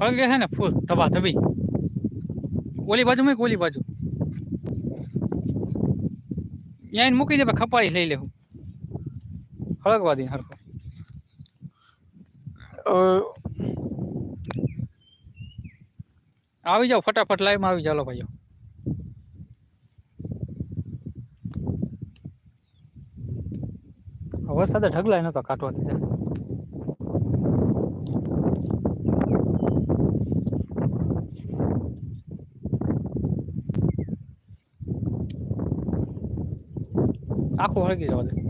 હળગે છે ને ફૂલ ધબા ધબી. ઓલી બાજુ મૂક ઓલી બાજુ. ત્યાં મૂકી દે ખપાળી લઈ લેવું હળગવા દે હરકો આવી જાઓ ફટાફટ લાઈવમાં આવી જાઓ ભાઈઓ. વરસાદે ઢગલાય નતો કાઢવા છે આખું હળગી જવા દે.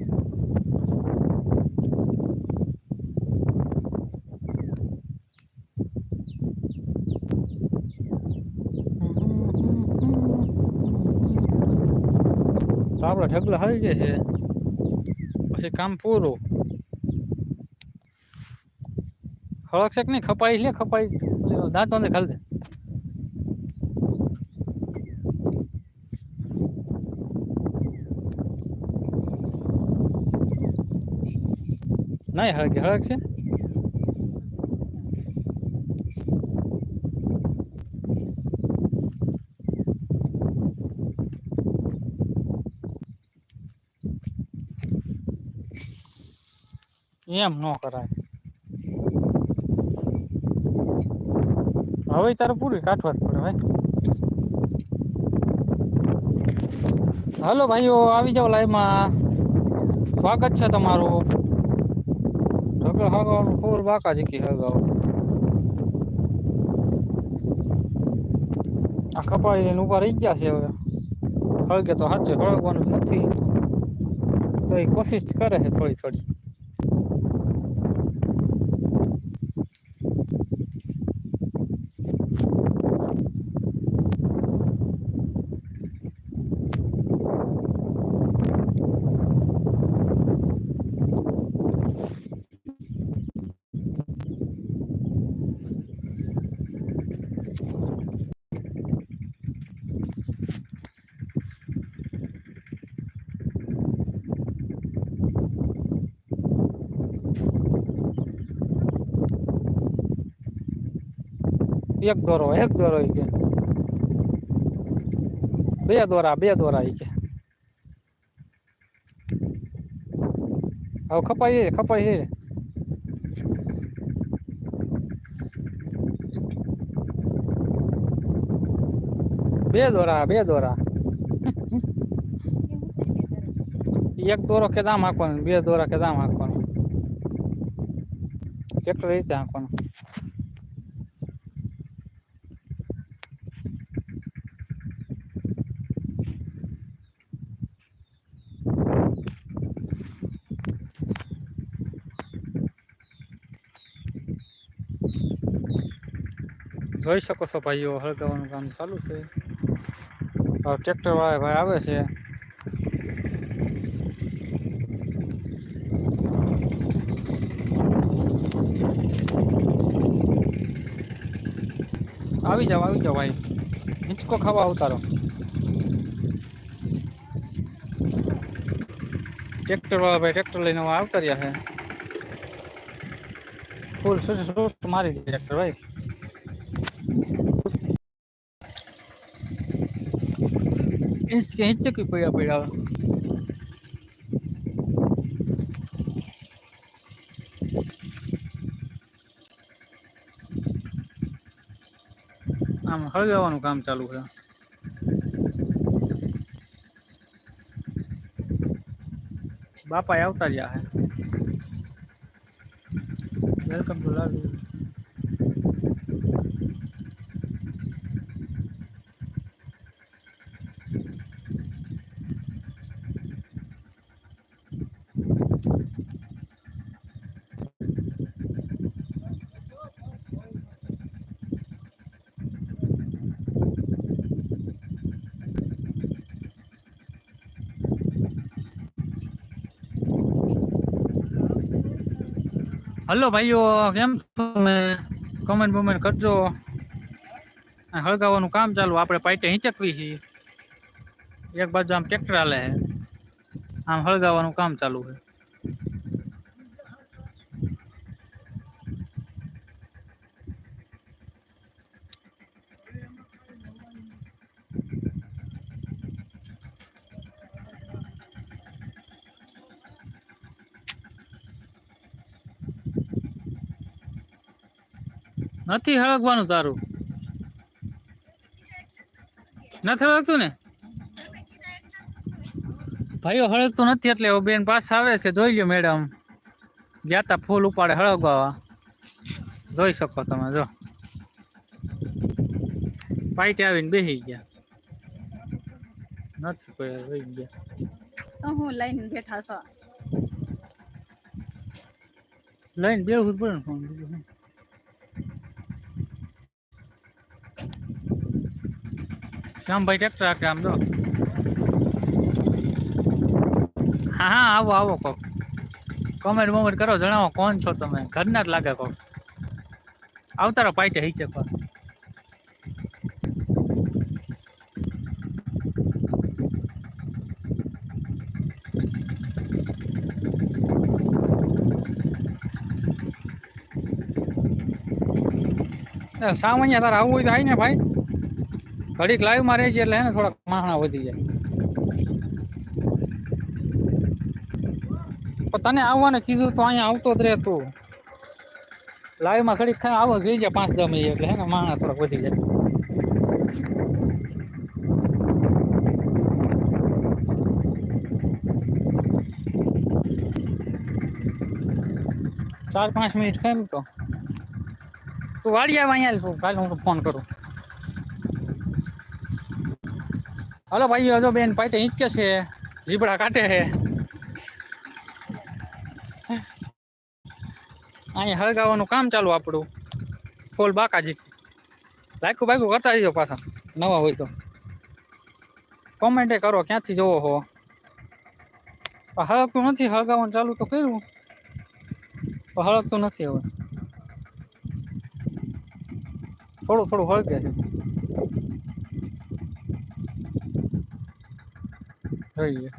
આપણા ઢગલા હળી છે. પછી કામ પૂરું. હળકશે કે નહીં? ખપાઈ લે ખપાઈ દાંતો ને ખાલી. નહીં હળગે હળગશે એમ ન કરાય હવે તારે પૂરી કાઢવા જ પડે ભાઈ હાલો ભાઈઓ આવી જાઓ લાઈવમાં સ્વાગત છે તમારું ઢગલો હગાવાનું ફૂલ બાકા જીકી હગાવ. આ કપાળી લઈને ઊભા રહી ગયા છે હવે. હળગે તો સાચે હળગવાનું નથી. તો એ કોશિશ કરે છે થોડી થોડી. એક દોરો એક દોરો ઈ કે બે દોરા બે દોરા ઈ કે હવે ખપાઈ રે ખપાઈ રે બે દોરા બે દોરા એક દોરો કે દામ હાંકવાનો બે દોરા કે દામ હાંકવાનો ટ્રેક્ટર રીતે હાંકવાનું જોઈ શકો છો ભાઈઓ હળગાવાનું કામ ચાલુ છે. હવે ટ્રેક્ટર વાળા ભાઈ આવે છે. આવી જાવ આવી જાવ ભાઈ. હિંચકો ખાવા ઉતારો. ટ્રેક્ટર વાળા ભાઈ ટ્રેક્ટર લઈને આવતા રહ્યા છે. ફૂલ શું મારી દે ટ્રેક્ટર ભાઈ. Este que gente que podía pegar. આમ હળગાવાનું કામ ચાલુ છે. બાપા આવતા રહ્યા છે વેલકમ ટુ લાવી હલો ભાઈઓ, કેમ છો કમેન્ટ બમેન્ટ કરજો. હળગાવવાનું કામ ચાલુ, આપણે પાઇટે હિંચકવી છીએ. એક બાજુ આમ ટ્રેક્ટર હાલે આમ હળગાવાનું કામ ચાલુ છે. નથી હળગવાનું તારું. નથી હળગતું ને? ભાઈઓ હળગતું નથી એટલે હવે બેન પાસ આવે છે. જોઈ લો મેડમ ગયા તા ફૂલ ઉપાડે હળગવા. જોઈ શકો તમે જો. પાઇટ આવીને બેસી ગયા. નથી કોઈ રહી ગયા. તો હું લઈને બેઠા છો. લઈને બેહું જ પડે ફોન બીજું શું. શ્યામભાઈ ટ્રેક્ટર રાખે આમ જો. હા હા, આવો આવો કોક. કોમેન્ટ મોમેન્ટ કરો, જણાવો કોણ છો તમે? ઘરના જ લાગે કોક. આવતારો પાઈટે હિચે પર સામાન્ય તારે આવવું હોય તો આવીને ભાઈ. ઘડીક લાઈવમાં રહી એટલે એને થોડાક માણા વધી જાય. પણ તને આવવાનું કીધું તો અહીંયા આવતો જ રહે તું લાઈવમાં ઘડીક ખાઈ આવો ગઈ જાય પાંચ દસ એટલે હેને માણા થોડાક વધી જાય. ચાર પાંચ મિનિટ કેમ તો. તું વાળી આવે અહીંયા કાલે હું ફોન કરું. હલો ભાઈ હજો બેન પાટે હિંચકે છે જીબડા કાટે છે. અહીંયા હળગાવાનું કામ ચાલુ આપણું. ફોલ બાકાજી. લાયકું બાયકું કરતા જજો પાછા, નવા હોય તો. કોમેન્ટે કરો, ક્યાંથી જોવો હો? હળગતું નથી હળગાવાનું ચાલુ તો કર્યું. હળગતું નથી હવે. થોડું થોડું હળગે છે. જોઈએ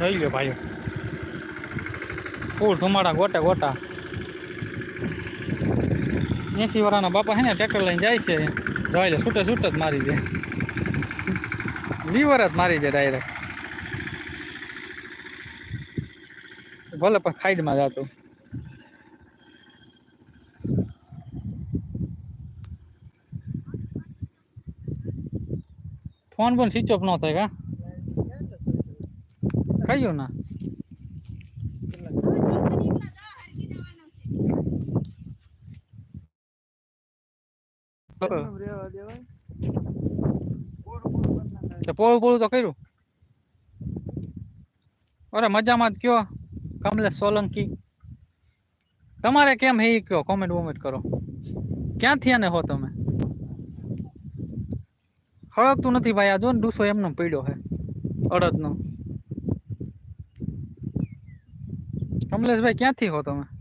થઈ ગયો ભાઈઓ ફૂલ ધુમાડા ગોટા ગોટા એસી વાળાના બાપા હે ને ટ્રેક્ટર લઈને જાય છે જોઈ લે છૂટે છૂટ જ મારી દે લીવર જ મારી દે ડાયરેક્ટ ભલે પણ ખાઈડમાં જતું. ફોન પણ સ્વિચ ઓફ ન થાય કા? કયું ના. પોળું પોળું તો કર્યું. અરે મજામાં જ કયો. કમલેશ સોલંકી. તમારે કેમ હે કયો? કોમેન્ટ વોમેન્ટ કરો. ક્યાંથી આને હો તમે? હળગતું નથી ભાઈ, આ જો ને ડૂસો એમનો પડ્યો હે, અડદનો. કમલેશભાઈ, ક્યાંથી હો તમે?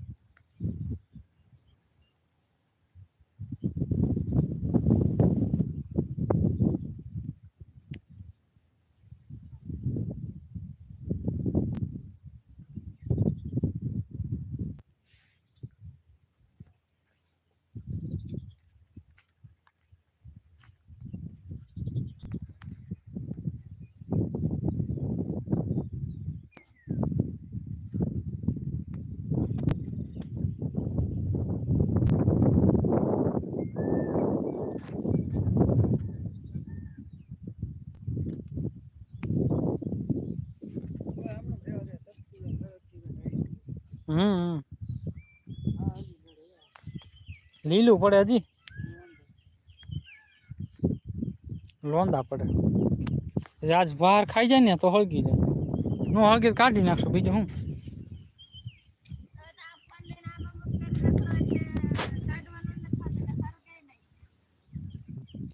લીલું પડે હજી? લોંદા પડે. આજ બહાર ખાઈ જાય ને તો હળગી જાય. નો હળગી કાઢી નાખશું બીજું હું?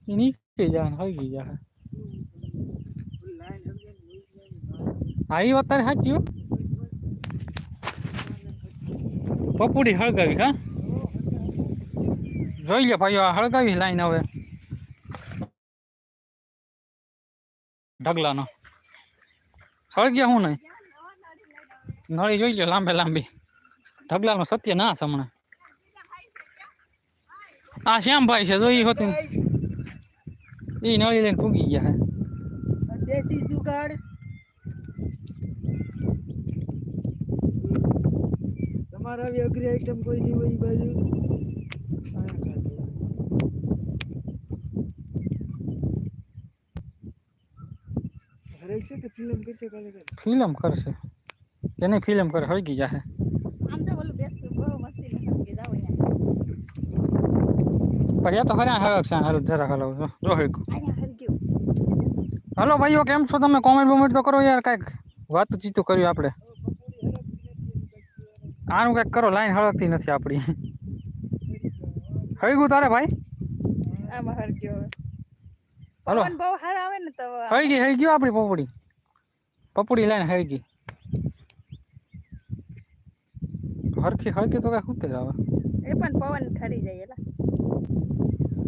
નીકળી જાય હળગી જાય. હા એ વાત તારે સાચી હો. પપુડી હળગાવી, હા? જોઈ લે ભાઈઓ આ હળગાવી લાઈન હવે ઢગલાનો સળગ્યા હું નહીં નળી જોઈ લે લાંબે લાંબી ઢગલાનો સત્ય ના હમણાં આ શ્યામભાઈ છે જોઈ હોતી એ નળી લઈને પૂગી ગયા હે દેશી જુગાડ તમારે આવી અઘરી આઈટમ કોઈ નહીં હોય ઈ બાજુ હરેક છે કે ફિલ્મ કરશે કાલે કાલે? ફિલ્મ કરશે. એને ફિલ્મ કરે હળગી જાહે. આમ તો ઓલું બેસતું બહુ મસ્તી નું સમજી જાવ અહીંયા. તો ખરા હળક છે હાલ જરા હલાવ જો હળગ્યું હળગું. અહીંયા હરગ્યું હલો ભાઈઓ કેમ છો તમે? કોમેન્ટ બોમેન્ટ તો કરો યાર કાંઈક વાતચીતો કર્યું આપણે. આનું કંઈક કરો લાઈન હળગતી નથી આપણી. હળગ્યું તારે ભાઈ? આમાં હળગ્યું હવે. હલો. બહુ હાર આવે ને તો હળગી હળગી આપણી પપડી. પપડી લઈને હળગી હરખી હળગી તો કાંઈ ખૂતે આવે. એ પણ પવન ઠરી જાય એલા.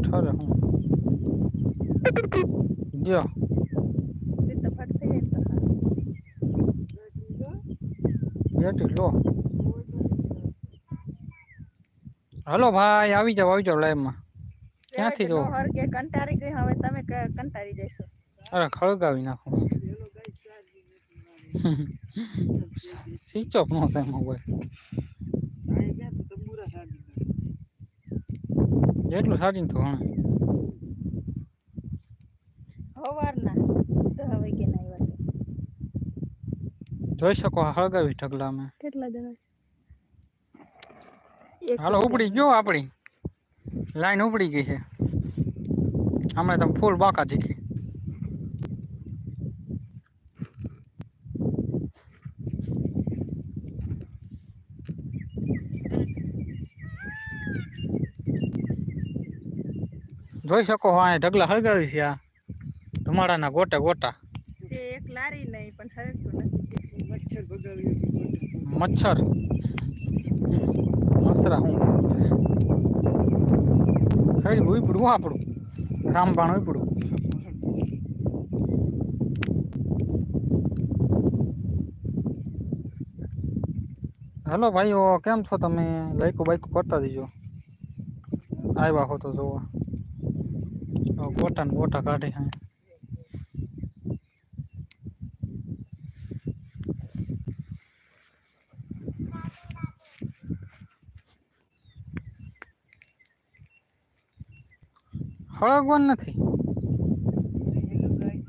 ઠરે હું. જો. બેટી લો. હલો ભાઈ આવી જાઓ આવી જાઓ લાઈવમાં ક્યાંથી જો? હરકે કંટારી ગઈ હવે તમે કંટારી જશો અરે ખળગાવી નાખો. સ્વિચ ઓફ નો થાય મોબાઈલ જેટલું ચાર્જિંગ તો ઘણું હવારના તો હવે કે ના આવ્યા જોઈ શકો હળગાવી ઢગલા મેં કેટલા દિવસ હાલો ઉપડી ગયો આપણી. લાઈન ઉપડી ગઈ છે હમણાં તમે ફૂલ બાકા જીકી જોઈ શકો હા અહીં ઢગલા હળગાવી છે આ ધુમાડાના ગોટા ગોટા. છે એક લારી નહીં પણ હરગતું નથી મચ્છર ભગાવી છે મચ્છર. મસરા હું. ખાઈ ઉપડું આપણું રામબાણ ઉપડું? હેલો ભાઈઓ, કેમ છો તમે? લાઈકો બાઈકો કરતા દીજો આવ્યા હો તો જોવા. ગોટા ને ગોટા કાઢી હા. હળગવાનું નથી. Hello guys